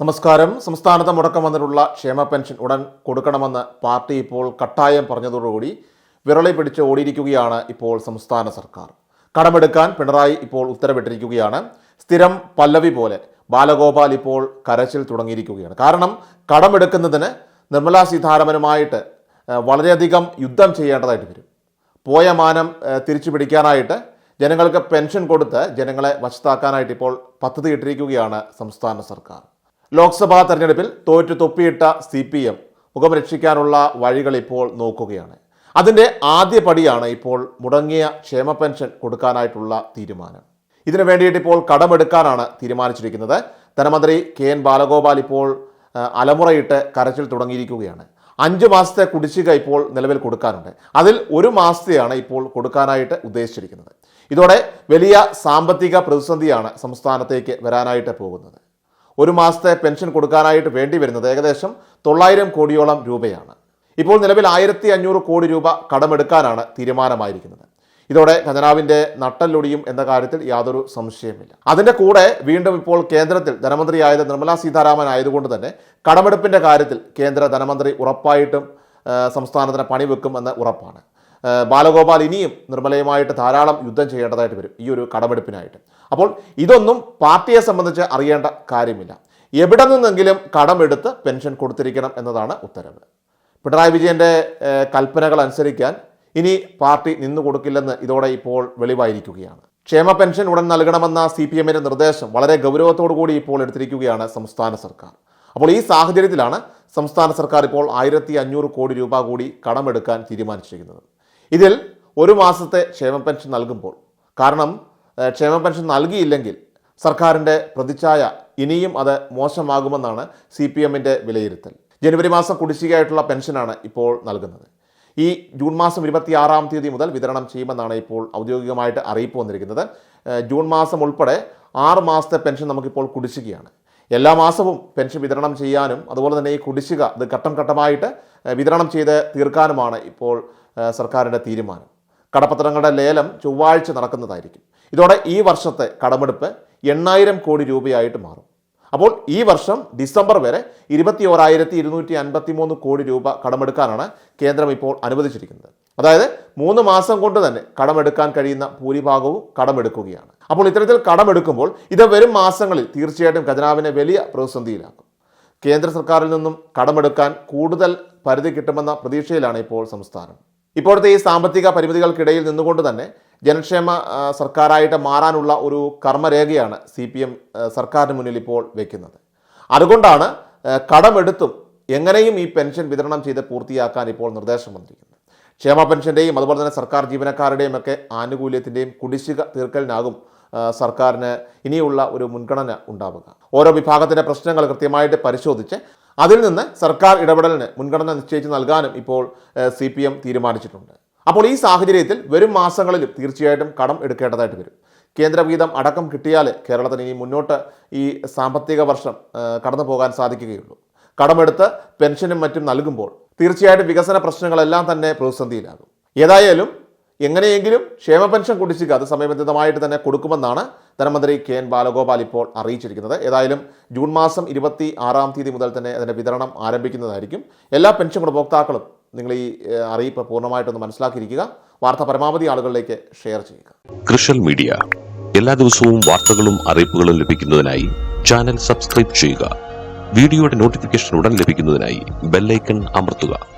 നമസ്കാരം. സംസ്ഥാനത്ത് മുടക്കം വന്നിട്ടുള്ള ക്ഷേമ പെൻഷൻ ഉടൻ കൊടുക്കണമെന്ന് പാർട്ടി ഇപ്പോൾ കട്ടായം പറഞ്ഞതോടുകൂടി വിരളി പിടിച്ച് ഓടിയിരിക്കുകയാണ് ഇപ്പോൾ സംസ്ഥാന സർക്കാർ. കടമെടുക്കാൻ പിണറായി ഇപ്പോൾ ഉത്തരവിട്ടിരിക്കുകയാണ്. സ്ഥിരം പല്ലവി പോലെ ബാലഗോപാൽ ഇപ്പോൾ കരച്ചിൽ തുടങ്ങിയിരിക്കുകയാണ്. കാരണം കടമെടുക്കുന്നതിന് നിർമ്മലാ സീതാരാമനുമായിട്ട് വളരെയധികം യുദ്ധം ചെയ്യേണ്ടതായിട്ട് വരും. പോയ മാനം തിരിച്ചു പിടിക്കാനായിട്ട് ജനങ്ങൾക്ക് പെൻഷൻ കൊടുത്ത് ജനങ്ങളെ വശത്താക്കാനായിട്ട് ഇപ്പോൾ പദ്ധതി ഇട്ടിരിക്കുകയാണ് സംസ്ഥാന സർക്കാർ. ലോക്സഭാ തെരഞ്ഞെടുപ്പിൽ തോറ്റു തൊപ്പിയിട്ട സി പി എം മുഖം രക്ഷിക്കാനുള്ള വഴികൾ ഇപ്പോൾ നോക്കുകയാണ്. അതിന്റെ ആദ്യ പടിയാണ് ഇപ്പോൾ മുടങ്ങിയ ക്ഷേമ പെൻഷൻ കൊടുക്കാനായിട്ടുള്ള തീരുമാനം. ഇതിനു വേണ്ടിയിട്ട് ഇപ്പോൾ കടമെടുക്കാനാണ് തീരുമാനിച്ചിരിക്കുന്നത്. ധനമന്ത്രി കെ എൻ ബാലഗോപാൽ ഇപ്പോൾ അലമുറയിട്ട് കരച്ചിൽ തുടങ്ങിയിരിക്കുകയാണ്. അഞ്ച് മാസത്തെ കുടിശ്ശിക ഇപ്പോൾ നിലവിൽ കൊടുക്കാനുണ്ട്. അതിൽ ഒരു മാസത്തെയാണ് ഇപ്പോൾ കൊടുക്കാനായിട്ട് ഉദ്ദേശിച്ചിരിക്കുന്നത്. ഇതോടെ വലിയ സാമ്പത്തിക പ്രതിസന്ധിയാണ് സംസ്ഥാനത്തേക്ക് വരാനായിട്ട് പോകുന്നത്. ഒരു മാസത്തെ പെൻഷൻ കൊടുക്കാനായിട്ട് വേണ്ടി വരുന്നത് ഏകദേശം തൊള്ളായിരം കോടിയോളം രൂപയാണ്. ഇപ്പോൾ നിലവിൽ ആയിരത്തി അഞ്ഞൂറ് കോടി രൂപ കടമെടുക്കാനാണ് തീരുമാനമായിരിക്കുന്നത്. ഇതോടെ ഖജനാവിന്റെ നട്ടല്ലൊടിയും എന്ന കാര്യത്തിൽ യാതൊരു സംശയമില്ല അതിന്റെ കൂടെ വീണ്ടും ഇപ്പോൾ കേന്ദ്രത്തിൽ ധനമന്ത്രിയായത് നിർമ്മലാ സീതാരാമൻ ആയതുകൊണ്ട് തന്നെ കടമെടുപ്പിന്റെ കാര്യത്തിൽ കേന്ദ്ര ധനമന്ത്രി ഉറപ്പായിട്ടും സംസ്ഥാനത്തിന് പണിവെക്കുമെന്ന് ഉറപ്പാണ്. ബാലഗോപാൽ ഇനിയും നിർമ്മലയുമായിട്ട് ധാരാളം യുദ്ധം ചെയ്യേണ്ടതായിട്ട് വരും ഈ ഒരു കടമെടുപ്പിനായിട്ട്. അപ്പോൾ ഇതൊന്നും പാർട്ടിയെ സംബന്ധിച്ച് അറിയേണ്ട കാര്യമില്ല. എവിടെ നിന്നെങ്കിലും കടമെടുത്ത് പെൻഷൻ കൊടുത്തിരിക്കണം എന്നതാണ് ഉത്തരവ്. പിണറായി വിജയന്റെ കൽപ്പനകൾ അനുസരിക്കാൻ ഇനി പാർട്ടി നിന്നു കൊടുക്കില്ലെന്ന് ഇതോടെ ഇപ്പോൾ വെളിവായിരിക്കുകയാണ്. ക്ഷേമ പെൻഷൻ ഉടൻ നൽകണമെന്ന സി പി എമ്മിന്റെ നിർദ്ദേശം വളരെ ഗൗരവത്തോടു കൂടി ഇപ്പോൾ എടുത്തിരിക്കുകയാണ് സംസ്ഥാന സർക്കാർ. അപ്പോൾ ഈ സാഹചര്യത്തിലാണ് സംസ്ഥാന സർക്കാർ ഇപ്പോൾ ആയിരത്തി അഞ്ഞൂറ് കോടി രൂപ കൂടി കടമെടുക്കാൻ തീരുമാനിച്ചിരിക്കുന്നത്. ഇതിൽ ഒരു മാസത്തെ ക്ഷേമ പെൻഷൻ നൽകുമ്പോൾ കാരണം ക്ഷേമ പെൻഷൻ നൽകിയില്ലെങ്കിൽ സർക്കാരിന്റെ പ്രതിച്ഛായ ഇനിയും അത് മോശമാകുമെന്നാണ് സി പി എമ്മിന്റെ വിലയിരുത്തൽ. ജനുവരി മാസം കുടിശ്ശികയായിട്ടുള്ള പെൻഷനാണ് ഇപ്പോൾ നൽകുന്നത്. ഈ ജൂൺ മാസം ഇരുപത്തി ആറാം തീയതി മുതൽ വിതരണം ചെയ്യുമെന്നാണ് ഇപ്പോൾ ഔദ്യോഗികമായിട്ട് അറിയിപ്പ് വന്നിരിക്കുന്നത്. ജൂൺ മാസം ഉൾപ്പെടെ ആറ് മാസത്തെ പെൻഷൻ നമുക്കിപ്പോൾ കുടിശ്ശികയാണ്. എല്ലാ മാസവും പെൻഷൻ വിതരണം ചെയ്യാനും അതുപോലെ തന്നെ ഈ കുടിശ്ശിക ഇത് ഘട്ടം ഘട്ടമായിട്ട് വിതരണം ചെയ്ത് തീർക്കാനുമാണ് ഇപ്പോൾ സർക്കാരിന്റെ തീരുമാനം. കടപ്പത്രങ്ങളുടെ ലേലം ചൊവ്വാഴ്ച നടക്കുന്നതായിരിക്കും. ഇതോടെ ഈ വർഷത്തെ കടമെടുപ്പ് എണ്ണായിരം കോടി രൂപയായിട്ട് മാറും. അപ്പോൾ ഈ വർഷം ഡിസംബർ വരെ ഇരുപത്തി ഓരായിരത്തി ഇരുന്നൂറ്റി അൻപത്തി മൂന്ന് കോടി രൂപ കടമെടുക്കാനാണ് കേന്ദ്രം ഇപ്പോൾ അനുവദിച്ചിരിക്കുന്നത്. അതായത് മൂന്ന് മാസം കൊണ്ട് തന്നെ കടമെടുക്കാൻ കഴിയുന്ന ഭൂരിഭാഗവും കടമെടുക്കുകയാണ്. അപ്പോൾ ഇത്തരത്തിൽ കടമെടുക്കുമ്പോൾ ഇത് വരും മാസങ്ങളിൽ തീർച്ചയായിട്ടും ഖജനാവിനെ വലിയ പ്രതിസന്ധിയിലാക്കും. കേന്ദ്ര സർക്കാരിൽ നിന്നും കടമെടുക്കാൻ കൂടുതൽ പരിധി കിട്ടുമെന്ന പ്രതീക്ഷയിലാണ് ഇപ്പോൾ സംസ്ഥാനം. ഇപ്പോഴത്തെ ഈ സാമ്പത്തിക പരിമിതികൾക്കിടയിൽ നിന്നുകൊണ്ട് തന്നെ ജനക്ഷേമ സർക്കാരായിട്ട് മാറാനുള്ള ഒരു കർമ്മരേഖയാണ് സി പി എം സർക്കാരിന് മുന്നിൽ ഇപ്പോൾ വയ്ക്കുന്നത് അതുകൊണ്ടാണ് കടമെടുത്തും എങ്ങനെയും ഈ പെൻഷൻ വിതരണം ചെയ്ത് പൂർത്തിയാക്കാൻ ഇപ്പോൾ നിർദ്ദേശം വന്നിരിക്കുന്നത്. ക്ഷേമ പെൻഷന്റെയും അതുപോലെ തന്നെ സർക്കാർ ജീവനക്കാരുടെയും ഒക്കെ ആനുകൂല്യത്തിന്റെയും കുടിശ്ശിക തീർക്കലിനാകും സർക്കാരിന് ഇനിയുള്ള ഒരു മുൻഗണന ഉണ്ടാവുക. ഓരോ വിഭാഗത്തിന്റെ പ്രശ്നങ്ങൾ കൃത്യമായിട്ട് പരിശോധിച്ച് അതിൽ നിന്ന് സർക്കാർ ഇടപെടലിന് മുൻഗണന നിശ്ചയിച്ച് നൽകാനും ഇപ്പോൾ സി തീരുമാനിച്ചിട്ടുണ്ട്. അപ്പോൾ ഈ സാഹചര്യത്തിൽ വരും മാസങ്ങളിലും തീർച്ചയായിട്ടും കടം എടുക്കേണ്ടതായിട്ട് വരും. കേന്ദ്ര വീതം അടക്കം കിട്ടിയാൽ കേരളത്തിന് ഇനി മുന്നോട്ട് ഈ സാമ്പത്തിക വർഷം കടന്നു പോകാൻ സാധിക്കുകയുള്ളൂ. കടമെടുത്ത് പെൻഷനും മറ്റും നൽകുമ്പോൾ തീർച്ചയായിട്ടും വികസന പ്രശ്നങ്ങളെല്ലാം തന്നെ പ്രതിസന്ധിയിലാകും. ഏതായാലും എങ്ങനെയെങ്കിലും ക്ഷേമ പെൻഷൻ കുടിശ്ശിക അത് സമയബന്ധിതമായിട്ട് തന്നെ കൊടുക്കുമെന്നാണ് ധനമന്ത്രി കെ എൻ ബാലഗോപാൽ ഇപ്പോൾ അറിയിച്ചിരിക്കുന്നത്. ഏതായാലും ജൂൺ മാസം ഇരുപത്തി ആറാം തീയതി മുതൽ തന്നെ അതിന്റെ വിതരണം ആരംഭിക്കുന്നതായിരിക്കും. എല്ലാ പെൻഷൻ ഗുണഭോക്താക്കളും നിങ്ങൾ ഈ അറിയിപ്പ് പൂർണമായിട്ടൊന്ന് മനസ്സിലാക്കിയിരിക്കുക. വാർത്ത പരമാവധി ആളുകളിലേക്ക് ഷെയർ ചെയ്യുക. കൃഷൽ മീഡിയ. എല്ലാ ദിവസവും വാർത്തകളും അറിയിപ്പുകളും ലഭിക്കുന്നതിനായി ചാനൽ സബ്സ്ക്രൈബ് ചെയ്യുക. വീഡിയോയുടെ നോട്ടിഫിക്കേഷൻ ഉടൻ ലഭിക്കുന്നതിനായി ബെല്ലൈക്കൺ അമർത്തുക.